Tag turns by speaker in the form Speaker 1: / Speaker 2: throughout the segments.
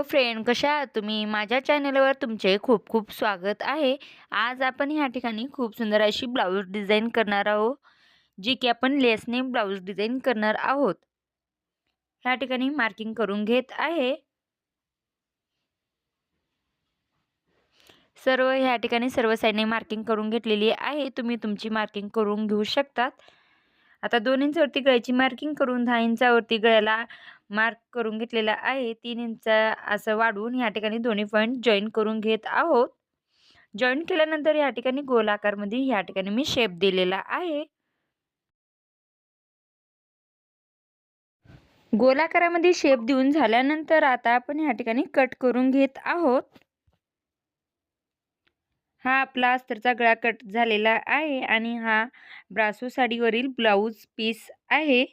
Speaker 1: Hello friend कशा आहात तुम्ही? माझ्या चॅनलवर तुमचे खूप खूप स्वागत आहे. आज आपण ह्या ठिकाणी खूप सुंदर अशी ब्लाऊज डिझाईन करणार आहोत जी की आपण लेसने ब्लाऊज डिझाईन करणार आहोत. ह्या ठिकाणी मार्किंग करून घेत आहे. सर्व ह्या ठिकाणी सर्व साईडने मार्किंग करून घेतलेली आहे. तुम्ही तुमची मार्किंग करून घेऊ शकतात. आता दोन इंचावरती गळ्याची मार्किंग करून दहा इंचावरती गळ्याला मार्क करून घेतलेला आहे. तीन इंच असं वाढवून ह्या ठिकाणी दोन्ही पॉईंट जॉईन करून घेत आहोत. जॉईन केल्यानंतर या ठिकाणी गोलाकारमध्ये ह्या ठिकाणी मी शेप दिलेला आहे. गोलाकारामध्ये शेप देऊन झाल्यानंतर आता आपण या ठिकाणी कट करून घेत आहोत. हा आपला अस्तरचा गळा कट झालेला आहे आणि हा ब्रासो साडीवरील ब्लाऊज पीस आहे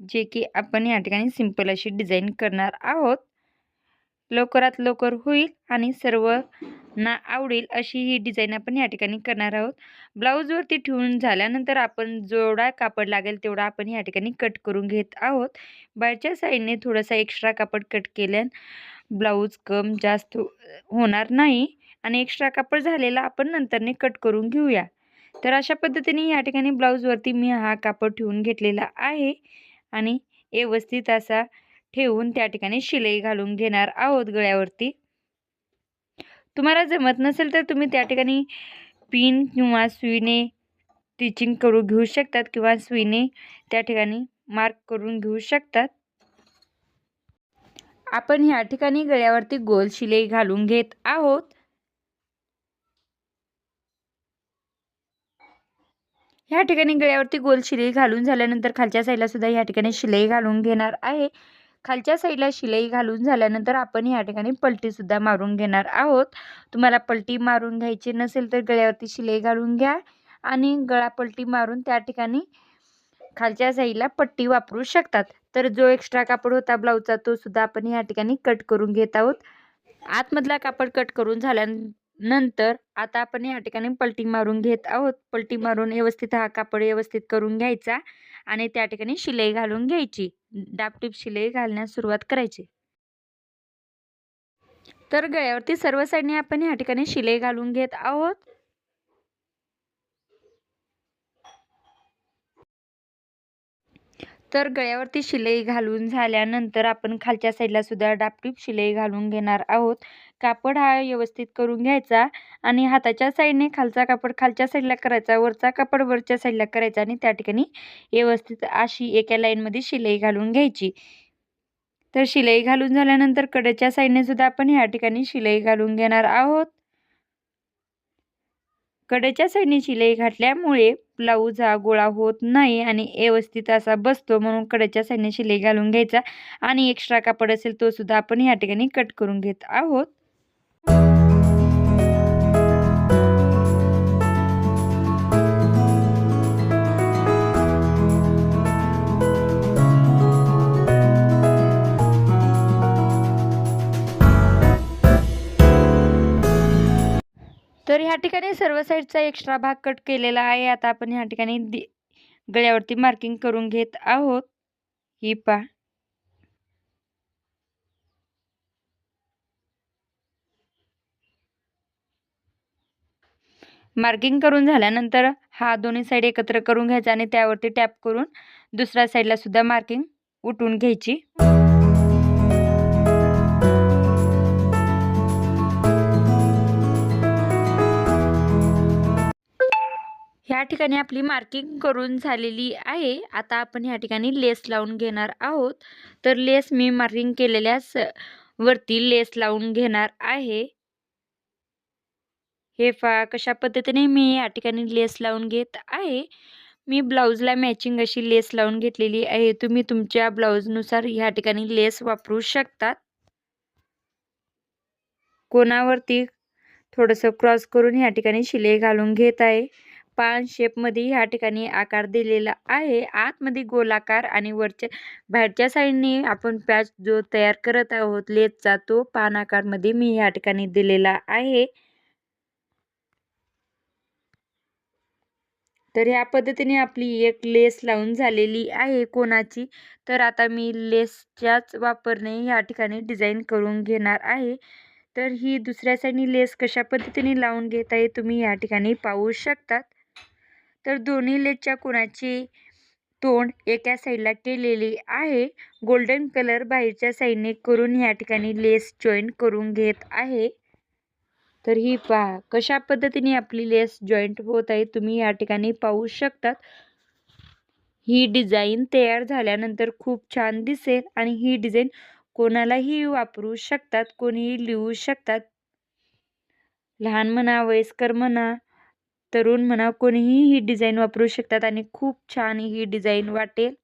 Speaker 1: जे की आपण या ठिकाणी सिंपल अशी डिझाईन करणार आहोत. लवकरात लवकर होईल आणि सर्वांना आवडेल अशी ही डिझाईन आपण या ठिकाणी करणार आहोत. ब्लाऊजवरती ठेवून झाल्यानंतर आपण जेवढा कापड लागेल तेवढा आपण या ठिकाणी कट करून घेत आहोत. बाहेरच्या साईडने थोडासा एक्स्ट्रा कापड कट केल्यान ब्लाऊज कम जास्त होणार नाही. आणि एक्स्ट्रा कापड झालेला आपण नंतरने कट करून घेऊया. तर अशा पद्धतीने या ठिकाणी ब्लाऊजवरती मी हा कापड ठेवून घेतलेला आहे आणि व्यवस्थित असा ठेवून त्या ठिकाणी शिलाई घालून घेणार आहोत गळ्यावरती. तुम्हाला जमत नसेल तर तुम्ही त्या ठिकाणी पिन किंवा सुईने स्टिचिंग करून घेऊ शकतात किंवा सुईने त्या ठिकाणी मार्क करून घेऊ शकतात. आपण ह्या ठिकाणी गळ्यावरती गोल शिलाई घालून घेत आहोत. ह्या ठिकाणी गळ्यावरती गोल शिलाई घालून झाल्यानंतर खालच्या साईडला सुद्धा या ठिकाणी शिलाई घालून घेणार आहे. खालच्या साईडला शिलाई घालून झाल्यानंतर आपण या ठिकाणी पलटीसुद्धा मारून घेणार आहोत. तुम्हाला पलटी मारून घ्यायची नसेल तर गळ्यावरती शिलाई घालून घ्या आणि गळा पलटी मारून त्या ठिकाणी खालच्या साईडला पट्टी वापरू शकतात. तर जो एक्स्ट्रा कापड होता ब्लाऊजचा तो सुद्धा आपण ह्या ठिकाणी कट करून घेत आहोत. आतमधला कापड कट करून झाल्यानंतर नंतर आता आपण या ठिकाणी पलटी मारून घेत आहोत. पलटी मारून व्यवस्थित हा कापड व्यवस्थित करून घ्यायचा आणि त्या ठिकाणी शिलाई घालून घ्यायची. डापटीप शिलाई घालण्यास सुरुवात करायची. तर गळ्यावरती सर्व साईडने आपण या ठिकाणी शिलाई घालून घेत आहोत. तर गळ्यावरती शिलाई घालून झाल्यानंतर आपण खालच्या साईडला सुद्धा डापटीप शिलाई घालून घेणार आहोत. कापड हा व्यवस्थित करून घ्यायचा आणि हाताच्या साईडने खालचा कापड खालच्या साईडला करायचा वरचा कापड वरच्या साईडला करायचा आणि त्या ठिकाणी व्यवस्थित अशी एका लाईनमध्ये शिलाई घालून घ्यायची. तर शिलाई घालून झाल्यानंतर कडेच्या साईडने सुद्धा आपण ह्या ठिकाणी शिलाई घालून घेणार आहोत. कडेच्या साईडने शिलाई घातल्यामुळे ब्लाऊज हा गोळा होत नाही आणि व्यवस्थित असा बसतो म्हणून कडेच्या साईडने शिलाई घालून घ्यायचा आणि एक्स्ट्रा कापड असेल तो सुद्धा आपण या ठिकाणी कट करून घेत आहोत. तर ह्या ठिकाणी सर्व साईडचा एक्स्ट्रा भाग कट केलेला आहे. आता आपण ह्या ठिकाणी गळ्यावरती मार्किंग करून घेत आहोत. ही पा मार्किंग करून झाल्यानंतर हा दोन्ही साईड एकत्र करून घ्यायचा आणि त्यावरती टॅप करून दुसऱ्या साईडला सुद्धा मार्किंग उठून घ्यायची. ह्या ठिकाणी आपली मार्किंग करून झालेली आहे. आता आपण ह्या ठिकाणी लेस लावून घेणार आहोत. तर लेस मी मार्किंग केलेल्या वरती लेस लावून घेणार आहे. हे फा कशा पद्धतीने मी या ठिकाणी लेस लावून घेत आहे. मी ब्लाऊजला मॅचिंग अशी लेस लावून घेतलेली आहे. तुम्ही तुमच्या ब्लाऊजनुसार ह्या ठिकाणी लेस वापरू शकतात. कोणावरती थोडंसं क्रॉस करून ह्या ठिकाणी शिलाई घालून घेत आहे. पान शेपमध्ये ह्या ठिकाणी आकार दिलेला आहे. आतमध्ये गोलाकार आणि वरच्या बाहेरच्या साईडने आपण पॅच जो तयार करत आहोत लेसचा तो पान आकारमध्ये मी ह्या ठिकाणी दिलेला आहे. तर ह्या पद्धतीने आपली एक लेस लावून झालेली आहे कोणाची? तर आता मी लेसच्याच वापरने ह्या ठिकाणी डिझाईन करून घेणार आहे. तर ही दुसऱ्या साईडनी लेस कशा पद्धतीने लावून घेत आहे तुम्ही या ठिकाणी पाहू शकतात. तर दोन्ही लेसच्या कोणाची तोंड एका साईडला केलेली आहे. गोल्डन कलर बाहेरच्या साईडने करून या ठिकाणी लेस जॉईन करून घेत आहे. तर ही पहा कशा पद्धतीने आपली लेस जॉईंट होत आहे तुम्ही या ठिकाणी पाहू शकतात. ही डिझाईन तयार झाल्यानंतर खूप छान दिसेल आणि ही डिझाईन कोणालाही वापरू शकतात कोणीही लिहू शकतात. लहान म्हणा वयस्कर म्हणा तरुण म्हणा कोणीही ही डिझाईन वापरू शकतात आणि खूप छान ही डिझाईन वाटेल.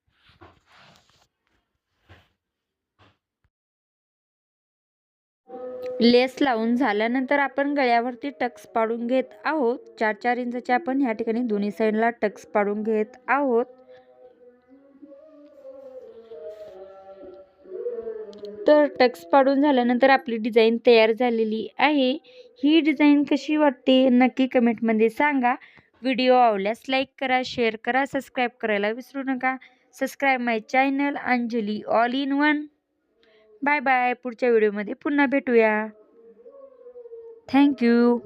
Speaker 1: लेस लावून झाल्यानंतर आपण गळ्यावरती टक्स पाडून घेत आहोत. चार चार इंचाचे आपण ह्या ठिकाणी दोन्ही साईडला टक्स पाडून घेत आहोत. तर टक्स पाडून झाल्यानंतर आपली डिझाईन तयार झालेली आहे. ही डिझाईन कशी वाटते नक्की कमेंटमध्ये सांगा. व्हिडिओ आवडल्यास लाईक करा शेअर करा सबस्क्राईब करायला विसरू नका. Subscribe my channel Anjali all in one. Bye bye पुढच्या व्हिडिओमध्ये पुन्हा भेटूया. थँक्यू.